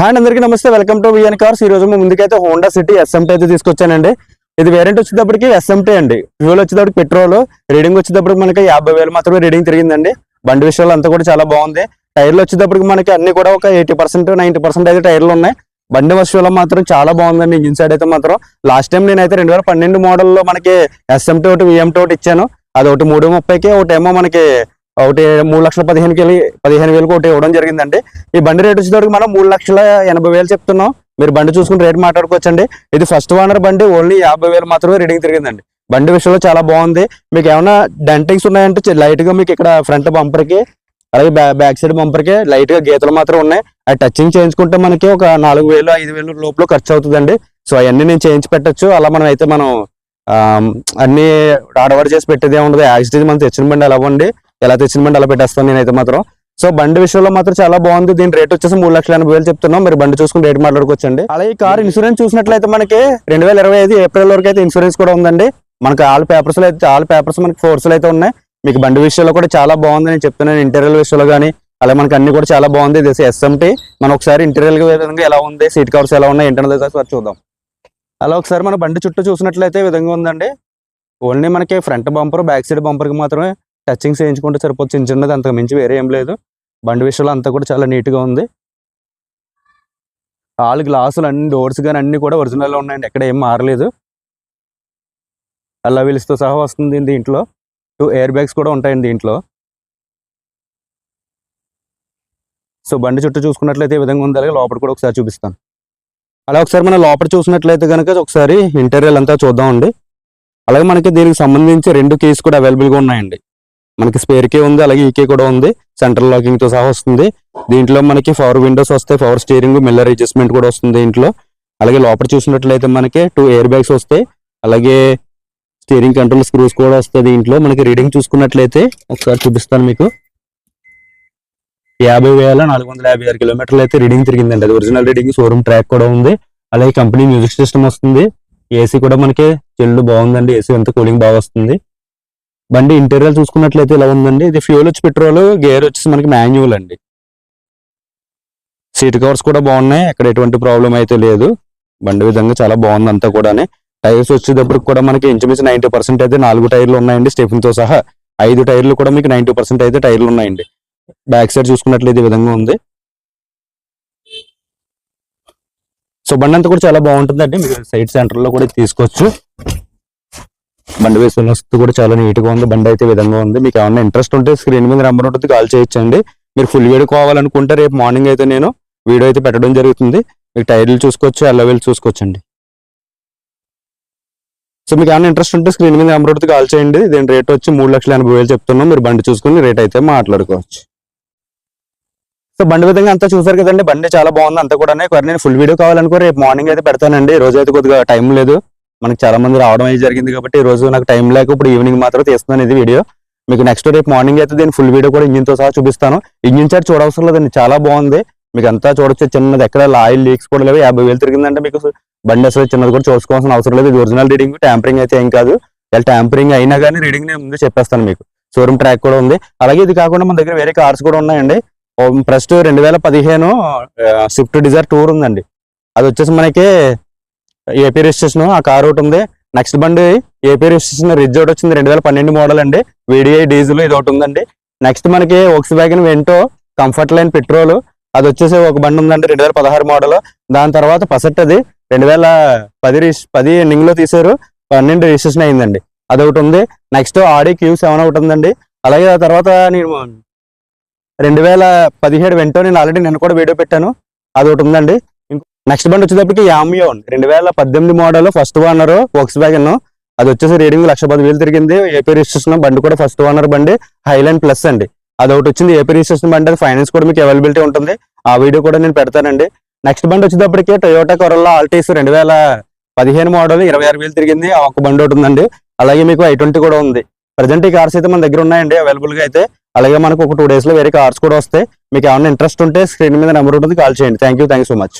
Hi అందరికీ నమస్తే. Welcome to VN cars ఈ రోజు మేము ముందుకైతే హోండా సిటీ ఎస్ఎంటీ అయితే తీసుకొచ్చానండి. ఇది వేరియంట్ వచ్చేటప్పటికి ఎస్ఎంటీ అండి. ఫ్యూల్ వచ్చేటప్పుడు పెట్రోల్ రీడింగ్ వచ్చేటప్పటికి మనకి యాభై వేలు మాత్రమే రీడింగ్ తిరిగిందండి. బండి విషయాలు అంతా కూడా చాలా బాగుంది. టైర్లు వచ్చేటప్పటికి మనకి అన్ని కూడా ఒక ఎయిటీ పర్సెంట్ నైన్టీ పర్సెంట్ అయితే టైర్లు ఉన్నాయి. బండి విషయంలో మాత్రం చాలా బాగుందండి. ఇంజిన్ సైడ్ అయితే మాత్రం లాస్ట్ టైం నేనైతే రెండు వేల పన్నెండు మోడల్లో మనకి ఎస్ఎంటీ ఒకటి విఎంటీ ఒకటి ఇచ్చాను. అది ఒకటి మూడు ముప్పైకి ఒకటేమో మనకి ఒకటి మూడు లక్షల పదిహేనుకి వెళ్ళి పదిహేను వేలకు ఒకటి ఇవ్వడం జరిగిందండి. ఈ బండి రేట్ వచ్చేటప్పటికి మనం మూడు లక్షల ఎనభై వేలు చెప్తున్నాం. మీరు బండి చూసుకుని రేట్ మాట్లాడుకోవచ్చండి. ఇది ఫస్ట్ ఓనర్ బండి ఓన్లీ యాభై వేలు మాత్రమే రీడింగ్ తిరిగిందండి. బండి విషయంలో చాలా బాగుంది. మీకు ఏమైనా డెంటింగ్స్ ఉన్నాయంటే లైట్గా మీకు ఇక్కడ ఫ్రంట్ బంపర్కి అలాగే అలాగే బ్యాక్ సైడ్ బంపర్కి లైట్గా గీతలు మాత్రం ఉన్నాయి. అది టచింగ్ చేయించుకుంటే మనకి ఒక నాలుగు వేలు ఐదు వేలు లోపల ఖర్చు అవుతుందండి. సో అవన్నీ నేను చేయించి పెట్టచ్చు. అలా మనం అయితే మనం అన్నీ అన్ని ఆడవాడు చేసి పెట్టేదే ఉండదు యాక్సిడెంట్ మనం తెచ్చిన బండి అలా అవ్వండి ఎలా తెచ్చిన బండి అలా పెట్టేస్తాను నేనైతే మాత్రం. సో బండి విషయంలో మాత్రం చాలా బాగుంది. దీని రేట్ వచ్చేసి మూడు లక్షల ఎనభై వేలు చెప్తున్నాం. మీరు బండి చూసుకుని రేట్ మాట్లాడుకోవచ్చండి. అలాగే ఈ కార్ ఇన్సూరెన్స్ చూసినట్లయితే మనకి రెండు వేల ఇరవై ఐదు ఏప్రిల్ వరకు అయితే ఇన్సూరెన్స్ కూడా ఉందండి. మనకి ఆల్ పేపర్స్ అయితే ఆల్ పేపర్స్ మనకి ఫోర్స్లు అయితే ఉన్నాయి. మీకు బండి విషయంలో కూడా చాలా బాగుంది. నేను చెప్తున్నాను ఇంటీరియర్ విషయంలో కానీ అలాగే మనకి అన్ని కూడా చాలా బాగుంది. ఇది ఎస్ఎంటీ మనం ఒకసారి ఇంటీరియర్ విధంగా ఎలా ఉంది సీట్ కవర్స్ ఎలా ఉన్నాయి ఇంటర్నల్ ఒకసారి చూద్దాం. అలా ఒకసారి మన బండి చుట్టూ చూసినట్లయితే విధంగా ఉందండి. ఓన్లీ మనకి ఫ్రంట్ బంపర్ బ్యాక్ సైడ్ బంపర్కి మాత్రమే టచింగ్ చేయించుకుంటే సరిపోతుంది చిన్న చిన్నది అంతకు మించి వేరే ఏం లేదు. బండి విషయంలో అంతా కూడా చాలా నీట్గా ఉంది. ఆల్ గ్లాసులు అన్ని డోర్స్ కానీ అన్నీ కూడా ఒరిజినల్లో ఉన్నాయండి. ఎక్కడ ఏం మారలేదు. అలా వీల్స్తో సహా వస్తుంది దీంట్లో. టూ ఎయిర్ బ్యాగ్స్ కూడా ఉంటాయండి దీంట్లో. సో బండి చుట్టూ చూసుకున్నట్లయితే ఈ విధంగా ఉంది. అలాగే లోపల కూడా ఒకసారి చూపిస్తాను. అలా ఒకసారి మనం లోపల చూసినట్లయితే కనుక ఒకసారి ఇంటీరియర్ అంతా చూద్దామండి. అలాగే మనకి దీనికి సంబంధించి రెండు కీస్ కూడా అవైలబుల్గా ఉన్నాయండి. మనకి స్పేర్ కే ఉంది అలాగే e ఈకే కూడా ఉంది. సెంట్రల్ లాకింగ్తో సహా వస్తుంది. దీంట్లో మనకి పవర్ విండోస్ వస్తాయి పవర్ స్టీరింగ్ మిల్లర్ అడ్జస్ట్మెంట్ కూడా వస్తుంది దీంట్లో. అలాగే లోపల చూసినట్లయితే మనకి టూ ఎయిర్ బ్యాగ్స్ వస్తాయి. అలాగే స్టీరింగ్ కంట్రోల్ స్క్రూస్ కూడా వస్తాయి దీంట్లో. మనకి రీడింగ్ చూసుకున్నట్లయితే ఒకసారి చూపిస్తాను మీకు. యాభై వేల నాలుగు వందల యాభై ఆరు కిలోమీటర్లు అయితే రీడింగ్ తిరిగిందండి. అది ఒరిజినల్ రీడింగ్ షోరూమ్ ట్రాక్ కూడా ఉంది. అలాగే కంపెనీ మ్యూజిక్ సిస్టమ్ వస్తుంది. ఏసీ కూడా మనకి చెల్లు బాగుందండి. ఏసీ అంతా కూలింగ్ బాగా వస్తుంది. బండి ఇంటీరియర్ చూసుకున్నట్లయితే ఇలా ఉందండి? ఇది ఫ్యూల్ వచ్చి పెట్రోల్ గేర్ వచ్చేసి మనకి మాన్యువల్ అండి. సీట్ కవర్స్ కూడా బాగున్నాయి. అక్కడ ఎటువంటి ప్రాబ్లం అయితే లేదు. బండి విధంగా చాలా బాగుంది అంతా కూడానే. టైర్స్ వచ్చేటప్పుడు కూడా మనకి ఇంచుమించు నైంటీ పర్సెంట్ అయితే నాలుగు టైర్లు ఉన్నాయండి స్టెఫిన్తో సహా. ఐదు టైర్లు కూడా మీకు నైంటీ పర్సెంట్ అయితే టైర్లు ఉన్నాయండి. బ్యాక్ సైడ్ చూసుకున్నట్లయితే ఈ విధంగా ఉంది. సో బండి అంతా కూడా చాలా బాగుంటుందండి. మీరు సైడ్ సెంటర్లో కూడా తీసుకోవచ్చు. బండి వేసుకున్న వస్తు కూడా చాలా నీట్గా ఉంది. బండి అయితే విధంగా ఉంది. మీకు ఏమైనా ఇంట్రెస్ట్ ఉంటే స్క్రీన్ మీద నెంబర్ ఉంటుంది. కాల్ చేయొచ్చండి. మీరు ఫుల్ వీడియో కావాలనుకుంటే రేపు మార్నింగ్ అయితే నేను వీడియో అయితే పెట్టడం జరుగుతుంది. మీకు టైర్లు చూసుకోవచ్చు అల్లవేలు చూసుకోవచ్చండి. సో మీకు ఏమైనా ఇంట్రెస్ట్ ఉంటే స్క్రీన్ మీద నెంబర్ ఉంటుంది. కాల్ చేయండి. దీని రేట్ వచ్చి మూడు లక్షల ఎనభై వేలు చెప్తున్నాం. మీరు బండి చూసుకుని రేట్ అయితే మాట్లాడుకోవచ్చు. సో బండి విధంగా అంతా చూసారు కదండి. బండి చాలా బాగుంది. అంతా కూడా నేను ఫుల్ వీడియో కావాలనుకో రేపు మార్నింగ్ అయితే పెడతానండి. ఈ రోజు అయితే కొద్దిగా టైం లేదు. మనకి చాలా మంది రావడం అయితే జరిగింది కాబట్టి ఈ రోజు నాకు టైం లేక ఇప్పుడు ఈవినింగ్ మాత్రం తీస్తున్నాను ఇది వీడియో మీకు నెక్స్ట్ రేపు మార్నింగ్ అయితే దీని ఫుల్ వీడియో కూడా ఇంజిన్తో సహా చూపిస్తాను. ఇంజిన్ చార్ట్ చూడవసరం లేదండి చాలా బాగుంది. మీకు అంతా చూడొచ్చు చిన్నది ఎక్కడ ఆయిల్ లీక్స్ కూడా లేవు. యాభై వేలు తిరిగిందంటే మీకు బండి అసలు చిన్నది కూడా చూసుకోవాల్సిన అవసరం లేదు. ఇది ఒరిజినల్ రీడింగ్ ట్యాంపరింగ్ అయితే ఏం కాదు. ఇలా ట్యాంపరింగ్ అయినా కానీ రీడింగ్ నేను ముందు చెప్పేస్తాను మీకు. షోరూమ్ ట్రాక్ కూడా ఉంది. అలాగే ఇది కాకుండా మన దగ్గర వేరే కార్స్ కూడా ఉన్నాయండి. ఫస్ట్ రెండు వేల పదిహేను స్విఫ్ట్ డిజైర్ టూర్ ఉందండి. అది వచ్చేసి మనకి ఏపీ రిజిస్ట్రేషన్ ఆ కార్ ఒకటి ఉంది. నెక్స్ట్ బండి ఏపీ రిజిస్ట్రేషన్ రిజ్ ఒకటి వచ్చింది. రెండు వేల పన్నెండు మోడల్ అండి. వీడిఐ డీజిల్ ఇది ఒకటి ఉందండి. నెక్స్ట్ మనకి Volkswagen Vento comfort line petrol అది వచ్చేసి ఒక బండి ఉందండి రెండు వేల పదహారు మోడల్ దాని తర్వాత పసెట్ అది. రెండు వేల పది రిజిస్ పది ఎండింగ్లో తీసారు పన్నెండు రిజిస్ట్రేషన్ అయిందండి. అది ఒకటి ఉంది. నెక్స్ట్ ఆడి క్యూ సెవెన్ ఒకటి ఉందండి. అలాగే ఆ తర్వాత నేను రెండు వేల పదిహేడు వెంటో నేను ఆల్రెడీ నేను కూడా వీడియో పెట్టాను. అది ఒకటి ఉందండి. నెక్స్ట్ బండి వచ్చేటప్పటికి యామియో రెండు వేల పద్దెనిమిది model first owner Volkswagen అది వచ్చేసి రీడింగ్ లక్ష పది వేలు తిరిగింది ఏపీ రిజిస్ట్రేషన్ బండి కూడా ఫస్ట్ ఓనర్ బండి హైలాండ్ ప్లస్ అండి. అది ఒకటి వచ్చింది ఏపీ రిజిస్ట్రేషన్ బండి అది ఫైనాన్స్ కూడా మీకు అవైలబిలిటీ ఉంటుంది. ఆ వీడియో కూడా నేను పెడతానండి. నెక్స్ట్ బండి వచ్చేటప్పటికి టొయోటా కొరల్లో ఆల్టీస్ రెండు వేల పదిహేను మోడల్ ఇరవై ఆరు వేలు తిరిగింది. ఆ ఒక బండి ఒకటి ఉందండి. అలాగే మీకు ఐ ట్వంటీ కూడా ఉంది. ప్రజెంట్ ఈ కార్స్ అయితే మన దగ్గర ఉన్నాయండి అవైలబుల్గా అయితే. అలాగే మనకు ఒక టూ డేస్లో వేరే కార్స్ కూడా వస్తాయి. మీకు ఏమైనా ఇంట్రెస్ట్ ఉంటే స్క్రీన్ మీద నెంబర్ ఉంటుంది కాల్ చేయండి. Thank you thank so much